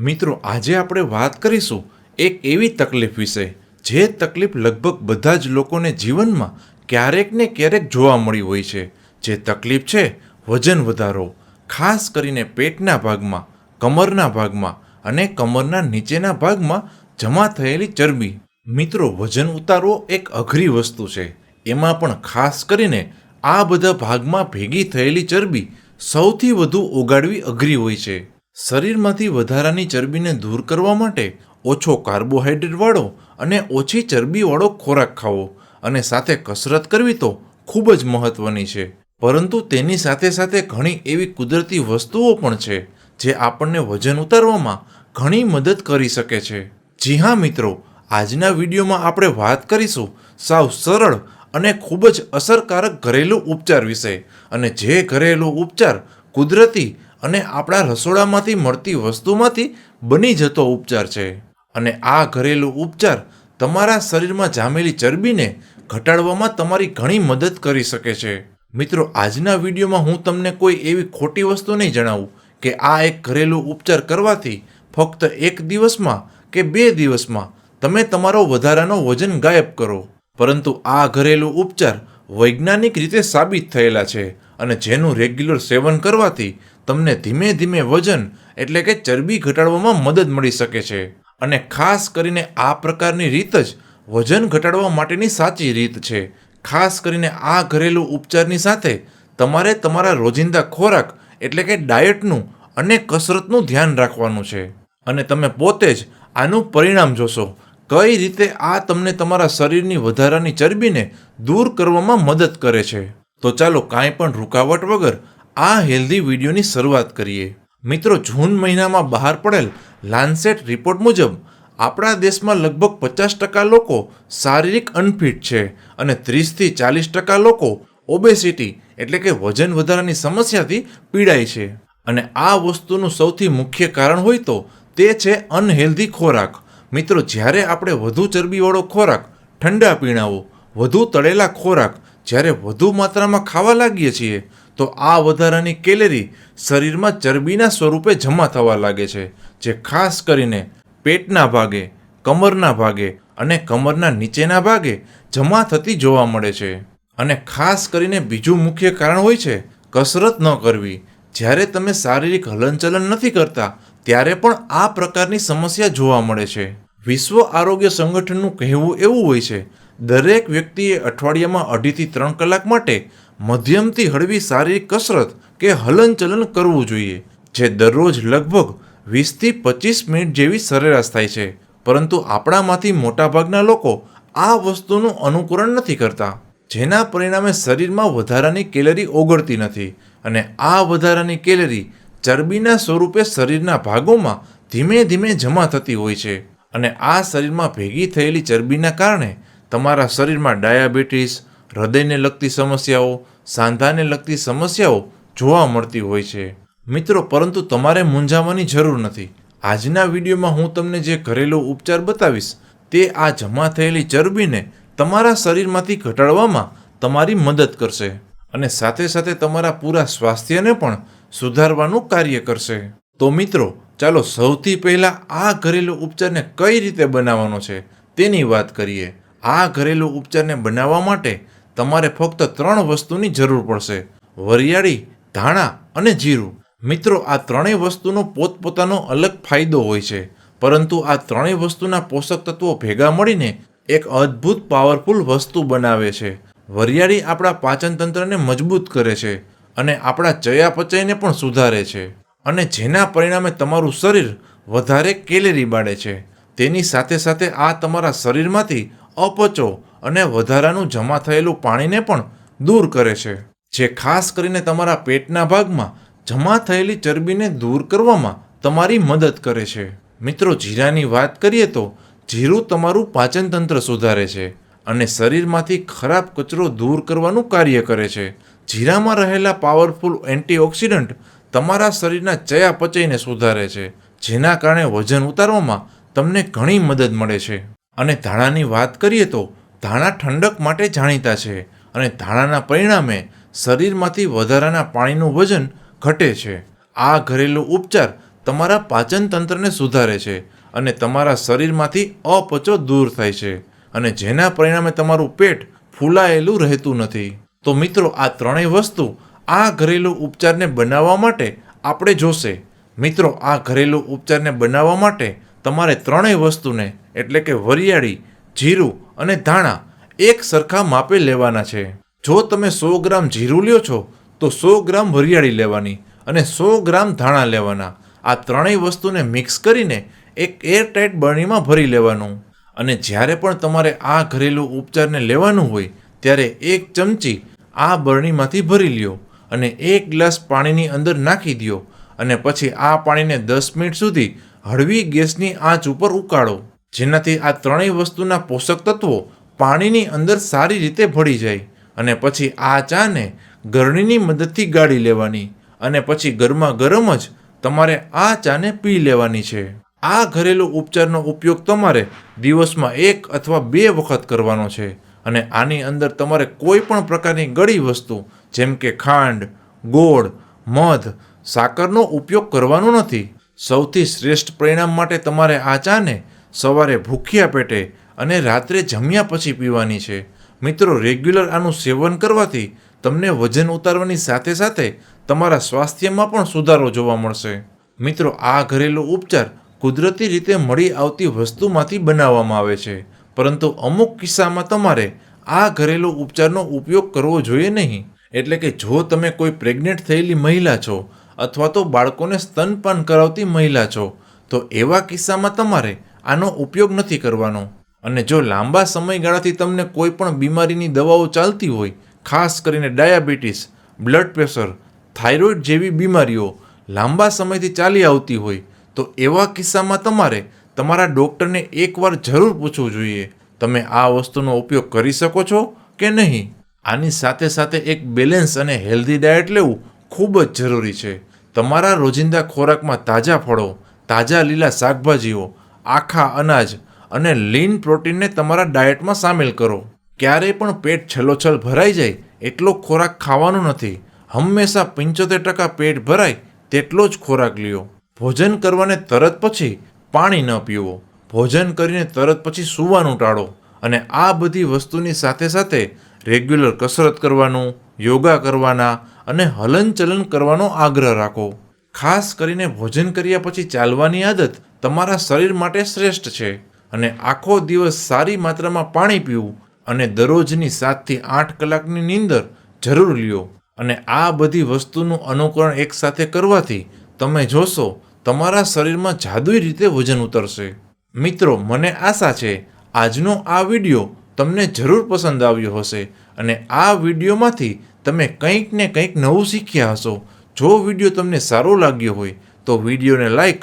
મિત્રો, આજે આપણે વાત કરીશું એક એવી તકલીફ વિશે, જે તકલીફ લગભગ બધા જ લોકોને જીવનમાં ક્યારેક ને ક્યારેક જોવા મળી હોય છે. જે તકલીફ છે, વજન વધારો, ખાસ કરીને પેટના ભાગમાં, કમરના ભાગમાં અને કમરના નીચેના ભાગમાં જમા થયેલી ચરબી. મિત્રો, વજન ઉતારવો એક અઘરી વસ્તુ છે. એમાં પણ ખાસ કરીને આ બધા ભાગમાં ભેગી થયેલી ચરબી સૌથી વધુ ઓગાળવી અઘરી હોય છે. શરીરમાંથી વધારાની ચરબીને દૂર કરવા માટે ઓછો કાર્બોહાઈડ્રેટવાળો અને ઓછી ચરબીવાળો ખોરાક ખાવો અને સાથે કસરત કરવી તો ખૂબ જ મહત્વની છે. પરંતુ તેની સાથે સાથે ઘણી એવી કુદરતી વસ્તુઓ પણ છે, જે આપણને વજન ઉતારવામાં ઘણી મદદ કરી શકે છે. જી હા, મિત્રો, આજના વિડીયોમાં આપણે વાત કરીશું સાવ સરળ અને ખૂબ જ અસરકારક ઘરેલું ઉપચાર વિશે અને જે ઘરેલું ઉપચાર કુદરતી અને આપણા રસોડામાંથી મળતી વસ્તુમાંથી બની જતો ઉપચાર છે. અને આ ઘરેલું ઉપચાર તમારા શરીરમાં જામેલી ચરબીને ઘટાડવામાં તમારી ઘણી મદદ કરી શકે છે. મિત્રો, આજના વિડીયોમાં હું તમને કોઈ એવી ખોટી વસ્તુ નહીં જણાવું કે આ એક ઘરેલું ઉપચાર કરવાથી ફક્ત એક દિવસમાં કે બે દિવસમાં તમે તમારો વધારાનો વજન ગાયબ કરો. પરંતુ આ ઘરેલું ઉપચાર વૈજ્ઞાનિક રીતે સાબિત થયેલા છે અને જેનું રેગ્યુલર સેવન કરવાથી તમને ધીમે ધીમે વજન એટલે કે ચરબી ઘટાડવામાં મદદ મળી શકે છે. અને ખાસ કરીને આ પ્રકારની રીત જ વજન ઘટાડવા માટેની સાચી રીત છે. ખાસ કરીને આ ઘરેલું ઉપચારની સાથે તમારે તમારા રોજિંદા ખોરાક એટલે કે ડાયટનું અને કસરતનું ધ્યાન રાખવાનું છે. અને તમે પોતે જ આનું પરિણામ જોશો. કઈ રીતે આ તમને તમારા શરીરની વધારાની ચરબીને દૂર કરવામાં મદદ કરે છે. તો ચાલો કાંઈ પણ રૂકાવટ વગર આ હેલ્ધી વિડીયોની શરૂઆત કરીએ. મિત્રો, જૂન મહિનામાં બહાર પડેલ લાન્સેટ રિપોર્ટ મુજબ, આપણા દેશમાં લગભગ પચાસ ટકા લોકો શારીરિક અનફિટ છે અને ત્રીસથી ચાલીસ ટકા લોકો ઓબેસિટી એટલે કે વજન વધારાની સમસ્યાથી પીડાય છે. અને આ વસ્તુનું સૌથી મુખ્ય કારણ હોય તો તે છે અનહેલ્ધી ખોરાક. મિત્રો, જ્યારે આપણે વધુ ચરબીવાળો ખોરાક, ઠંડા પીણાઓ, વધુ તળેલા ખોરાક જ્યારે વધુ માત્રામાં ખાવા લાગીએ છીએ તો આ વધારાની કેલેરી શરીરમાં ચરબીના સ્વરૂપે જમા થવા લાગે છે, જે ખાસ કરીને પેટના ભાગે, કમરના ભાગે અને કમરના નીચેના ભાગે જમા થતી જોવા મળે છે. અને ખાસ કરીને બીજું મુખ્ય કારણ હોય છે કસરત ન કરવી. જ્યારે તમે શારીરિક હલનચલન નથી કરતા, ત્યારે પણ આ પ્રકારની સમસ્યા જોવા મળે છે. વિશ્વ આરોગ્ય સંગઠનનું કહેવું એવું હોય છે, દરેક વ્યક્તિએ અઠવાડિયામાં અઢીથી ત્રણ કલાક માટે મધ્યમથી હળવી શારીરિક કસરત કે હલનચલન કરવું જોઈએ, જે દરરોજ લગભગ વીસથી પચીસ મિનિટ જેવી સરેરાશ થાય છે. પરંતુ આપણામાંથી મોટાભાગના લોકો આ વસ્તુનું અનુકરણ નથી કરતા, જેના પરિણામે શરીરમાં વધારાની કેલરી ઓગળતી નથી અને આ વધારાની કેલરી ચરબીના સ્વરૂપે શરીરના ભાગોમાં ધીમે ધીમે જમા થતી હોય છે અને આ શરીરમાં ભેગી થયેલી ચરબીના કારણે તમારા શરીરમાં ડાયાબિટીસ હૃદયને લગતી સમસ્યાઓ, સાંધાને લગતી સમસ્યાઓ જોવા મળતી હોય છે. મિત્રો, પરંતુ તમારે મૂંઝાવાની જરૂર નથી. આજના વિડીયોમાં હું તમને જે ઘરેલુ ઉપચાર બતાવીશ, તે આ જમા થયેલી ચરબીને તમારા શરીરમાંથી ઘટાડવામાં તમારી મદદ કરશે અને સાથે સાથે તમારા પૂરા સ્વાસ્થ્યને પણ સુધારવાનું કાર્ય કરશે. તો મિત્રો, ચાલો સૌથી પહેલાં આ ઘરેલુ ઉપચારને કઈ રીતે બનાવવાનો છે તેની વાત કરીએ. આ ઘરેલું ઉપચારને બનાવવા માટે તમારે ફક્ત ત્રણ વસ્તુની જરૂર પડશે. વરિયાળી, ધાણા અને જીરું. મિત્રો, આ ત્રણેય વસ્તુનો પોતપોતાનો અલગ ફાયદો હોય છે. પરંતુ આ ત્રણેય વસ્તુના પોષક તત્વો ભેગા મળીને એક અદ્ભુત પાવરફુલ વસ્તુ બનાવે છે. વરિયાળી આપણા પાચનતંત્રને મજબૂત કરે છે અને આપણા ચયાપચયને પણ સુધારે છે અને જેના પરિણામે તમારું શરીર વધારે કેલેરી બાળે છે. તેની સાથે સાથે આ તમારા શરીરમાંથી અપચો અને વધારાનું જમા થયેલું પાણીને પણ દૂર કરે છે. જે ખાસ કરીને તમારા પેટના ભાગમાં જમા થયેલી ચરબીને દૂર કરવામાં તમારી મદદ કરે છે. મિત્રો, જીરાની વાત કરીએ તો જીરું તમારું પાચનતંત્ર સુધારે છે અને શરીરમાંથી ખરાબ કચરો દૂર કરવાનું કાર્ય કરે છે. જીરામાં રહેલા પાવરફુલ એન્ટીઓક્સિડન્ટ તમારા શરીરના ચયાપચયને સુધારે છે, જેના કારણે વજન ઉતારવામાં તમને ઘણી મદદ મળે છે. અને ધાણાની વાત કરીએ તો ધાણા ઠંડક માટે જાણીતા છે અને ધાણાના પરિણામે શરીરમાંથી વધારાના પાણીનું વજન ઘટે છે. આ ઘરેલું ઉપચાર તમારા પાચન તંત્રને સુધારે છે અને તમારા શરીરમાંથી અપચો દૂર થાય છે અને જેના પરિણામે તમારું પેટ ફૂલાયેલું રહેતું નથી. તો મિત્રો, આ ત્રણેય વસ્તુ આ ઘરેલું ઉપચારને બનાવવા માટે આપણે જોશે. મિત્રો, આ ઘરેલું ઉપચારને બનાવવા માટે તમારે ત્રણેય વસ્તુને, એટલે કે વરિયાળી જીરું અને ધાણા એક સરખા માપે લેવાના છે. જો તમે સો ગ્રામ જીરું લ્યો છો, તો સો ગ્રામ વરિયાળી લેવાની અને સો ગ્રામ ધાણા લેવાના. આ ત્રણેય વસ્તુને મિક્સ કરીને એક એરટાઇટ બરણીમાં ભરી લેવાનું. અને જ્યારે પણ તમારે આ ઘરેલું ઉપચારને લેવાનું હોય, ત્યારે એક ચમચી આ બરણીમાંથી ભરી લ્યો અને એક ગ્લાસ પાણીની અંદર નાખી દો અને પછી આ પાણીને દસ મિનિટ સુધી હળવી ગેસની આંચ ઉપર ઉકાળો. જેનાથી આ ત્રણેય વસ્તુના પોષક તત્વો પાણીની અંદર સારી રીતે ભળી જાય અને પછી આ ચાને ગરણીની મદદથી ગાળી લેવાની અને પછી ગરમા ગરમ જ તમારે આ ચાને પી લેવાની છે. આ ઘરેલું ઉપચારનો ઉપયોગ તમારે દિવસમાં એક અથવા બે વખત કરવાનો છે અને આની અંદર તમારે કોઈ પણ પ્રકારની ગળી વસ્તુ જેમ કે ખાંડ, ગોળ, મધ, સાકરનો ઉપયોગ કરવાનો નથી. સૌથી શ્રેષ્ઠ પરિણામ માટે તમારે આ ચાને સવારે ભૂખ્યા પેટે અને રાત્રે જમ્યા પછી પીવાની છે. મિત્રો, રેગ્યુલર આનું સેવન કરવાથી તમને વજન ઉતારવાની સાથે સાથે તમારા સ્વાસ્થ્યમાં પણ સુધારો જોવા મળશે. મિત્રો, આ ઘરેલું ઉપચાર કુદરતી રીતે મળી આવતી વસ્તુમાંથી બનાવવામાં આવે છે. પરંતુ અમુક કિસ્સામાં તમારે આ ઘરેલું ઉપચારનો ઉપયોગ કરવો જોઈએ નહીં. એટલે કે જો તમે કોઈ પ્રેગ્નેન્ટ થયેલી મહિલા છો અથવા તો બાળકોને સ્તનપાન કરાવતી મહિલા છો, તો એવા કિસ્સામાં તમારે આનો ઉપયોગ નથી કરવાનો. અને જો લાંબા સમયગાળાથી તમને કોઈ પણ બીમારીની દવાઓ ચાલતી હોય, ખાસ કરીને ડાયાબિટીસ, બ્લડ પ્રેશર, થાઇરોઇડ જેવી બીમારીઓ લાંબા સમયથી ચાલી આવતી હોય, તો એવા કિસ્સામાં તમારે તમારા ડૉક્ટરને એકવાર જરૂર પૂછવું જોઈએ, તમે આ વસ્તુનો ઉપયોગ કરી શકો છો કે નહીં? આની સાથે સાથે એક બેલેન્સ અને હેલ્ધી ડાયટ લેવું ખૂબ જ જરૂરી છે. તમારા રોજિંદા ખોરાકમાં તાજા ફળો, તાજા લીલા શાકભાજીઓ આખા અનાજ અને લીન પ્રોટીનને તમારા ડાયટમાં સામેલ કરો. ક્યારેય પણ પેટ છલોછલ ભરાઈ જાય એટલો ખોરાક ખાવાનો નથી. હંમેશા પંચોતેર ટકા પેટ ભરાય તેટલો જ ખોરાક લ્યો. ભોજન કરવાને તરત પછી પાણી ન પીવો. ભોજન કરીને તરત પછી સૂવાનું ટાળો અને આ બધી વસ્તુની સાથે સાથે રેગ્યુલર કસરત કરવાનું, યોગા કરવાના અને હલનચલન કરવાનો આગ્રહ રાખો. ખાસ કરીને ભોજન કર્યા પછી ચાલવાની આદત તમારા શરીર માટે શ્રેષ્ઠ છે અને આખો દિવસ સારી માત્રામાં પાણી પીવું અને દરરોજની સાતથી આઠ કલાકની નીંદર જરૂર લ્યો. અને આ બધી વસ્તુનું અનુકરણ એકસાથે કરવાથી તમે જોશો તમારા શરીરમાં જાદુઈ રીતે વજન ઉતરશે. મિત્રો, મને આશા છે આજનો આ વીડિયો તમને જરૂર પસંદ આવ્યો હશે અને આ વિડીયોમાંથી તમે કંઈક ને કંઈક નવું શીખ્યા હશો. જો વીડિયો તમને સારો લાગ્યો હોય તો વિડીયોને લાઈક